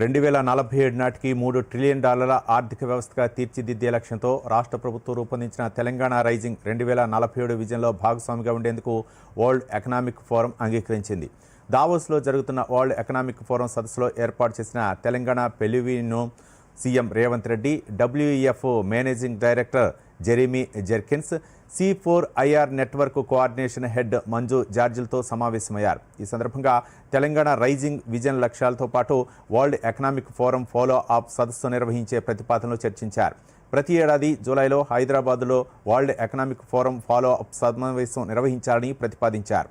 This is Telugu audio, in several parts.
రెండు వేల నలభై ఏడు నాటికి మూడు ట్రిలియన్ డాలర్ల ఆర్థిక వ్యవస్థగా తీర్చిదిద్దే లక్ష్యంతో రాష్ట్ర ప్రభుత్వం రూపొందించిన తెలంగాణ రైజింగ్ రెండు వేల నలభై ఏడు విజన్లో భాగస్వామిగా ఉండేందుకు వరల్డ్ ఎకనామిక్ ఫోరం అంగీకరించింది. దావోస్లో జరుగుతున్న వరల్డ్ ఎకనామిక్ ఫోరం సదస్సులో ఏర్పాటు చేసిన Telangana పెలివిను CM Revanth Reddy WEF managing director Jeremy Jurgens C four IR network coordination head Manju జార్జిల్తో సమావేశమయ్యారు. ఈ సందర్భంగా తెలంగాణ రైజింగ్ విజన్ లక్ష్యాలతో పాటు world economic forum follow up సదస్సు నిర్వహించే ప్రతిపాదనలు చర్చించారు. ప్రతి ఏడాది జూలైలో హైదరాబాదులో world economic forum follow up సమావేశం నిర్వహించాలని ప్రతిపాదించారు.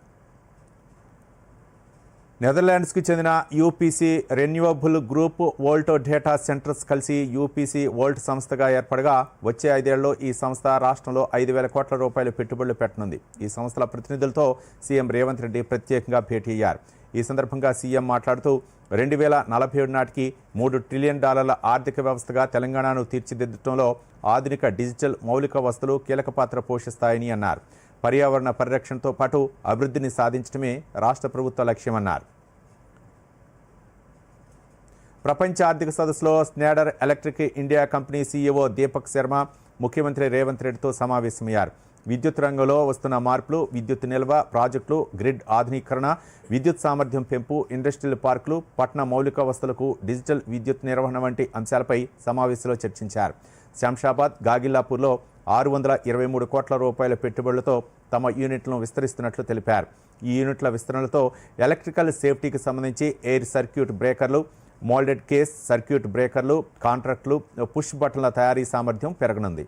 నెదర్లాండ్స్కి చెందిన UPC renewable group Volt data centers కలిసి యూపీసీ వోల్ట్ సంస్థగా ఏర్పడగా వచ్చే ఐదేళ్ళలో ఈ సంస్థ రాష్ట్రంలో ఐదు వేల కోట్ల రూపాయల పెట్టుబడులు పెట్టనుంది. ఈ సంస్థల ప్రతినిధులతో సీఎం రేవంత్ రెడ్డి ప్రత్యేకంగా భేటీ అయ్యారు. ఈ సందర్భంగా సీఎం మాట్లాడుతూ రెండు వేల నలభై ఏడు నాటికి మూడు ట్రిలియన్ డాలర్ల ఆర్థిక వ్యవస్థగా తెలంగాణను తీర్చిదిద్దడంలో ఆధునిక డిజిటల్ మౌలిక వస్తువులు కీలక పాత్ర పోషిస్తాయని అన్నారు. పర్యావరణ పరిరక్షణతో పాటు అభివృద్ధిని సాధించడమే రాష్ట్ర ప్రభుత్వ లక్ష్యమన్నారు. ప్రపంచ ఆర్థిక సదస్సులో Schneider electric India company CEO Deepak Sharma ముఖ్యమంత్రి రేవంత్ రెడ్డితో సమావేశమయ్యారు. విద్యుత్ రంగంలో వస్తున్న మార్పులు విద్యుత్ నిల్వ ప్రాజెక్టులు గ్రిడ్ ఆధునీకరణ విద్యుత్ సామర్థ్యం పెంపు ఇండస్ట్రియల్ పార్కులు పట్టణ మౌలిక వసతులకు డిజిటల్ విద్యుత్ నిర్వహణ వంటి అంశాలపై సమావేశంలో చర్చించారు. శంషాబాద్ గాగిల్లాపూర్లో ఆరు వందల ఇరవై మూడు కోట్ల రూపాయల పెట్టుబడులతో తమ యూనిట్లను విస్తరిస్తున్నట్లు తెలిపారు. ఈ యూనిట్ల విస్తరణలతో ఎలక్ట్రికల్ సేఫ్టీకి సంబంధించి ఎయిర్ సర్క్యూట్ బ్రేకర్లు మోల్డెడ్ కేస్ సర్క్యూట్ బ్రేకర్లు కాంట్రాక్టులు పుష్ బటన్ల తయారీ సామర్థ్యం పెరగనుంది.